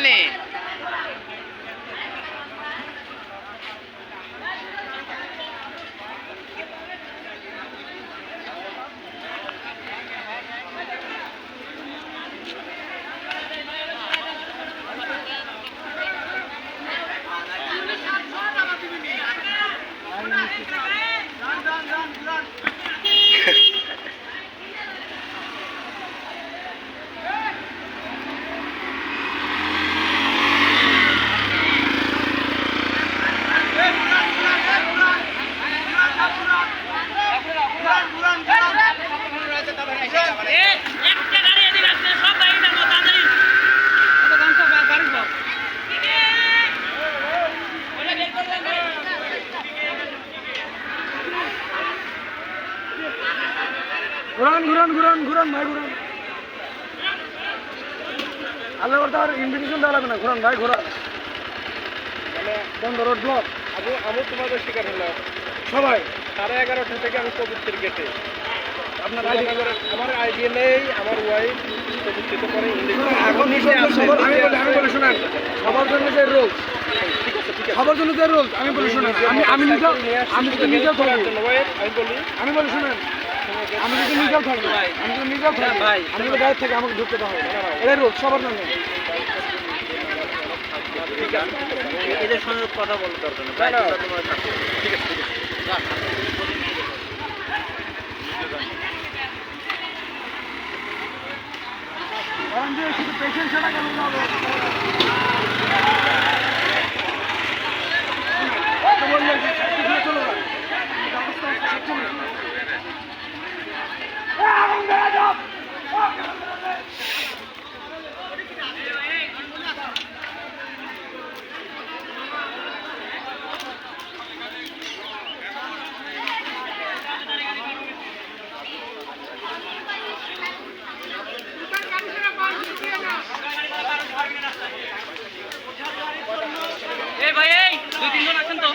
viene. ঘুরান ঘুরান ঘুরান ঘুরান ভাই ঘুরান। আল্লাহ করতে আর ইনভিটেশন দেওয়া লাগবে না ঘুরান ভাই ঘুরান। বন্ধ রোড ব্লক। আমি আমি তোমাদের শিকার হলাম সবাই। সাড়ে এগারোটা থেকে আমি পবিত্রের গেটে। আপনার আইডি আমার আইডিয়া নেই আমার ওয়াইফ এখন আমি বলি শুনেন। সবার জন্য যে আছে সবার জন্য যে রোল আমি বলি শুনেন। আমি আমি নিজেও আমি নিজেও আমি বলি। আমি বলি শুনেন। আমি যদি নিজেও থাকব আমি যদি নিজেও থাকব আমি যদি গাড়ি থেকে আমাকে ঢুকতে হবে এটাই রোল সবার জন্য এদের সঙ্গে কথা বলার দরকার নেই। না, না। দায়িত্বটা তোমার থাকবে। ঠিক আছে ঠিক আছে। শুধু পেশেন্ট ছাড়া কেন দুই তিনজন আছেন তো?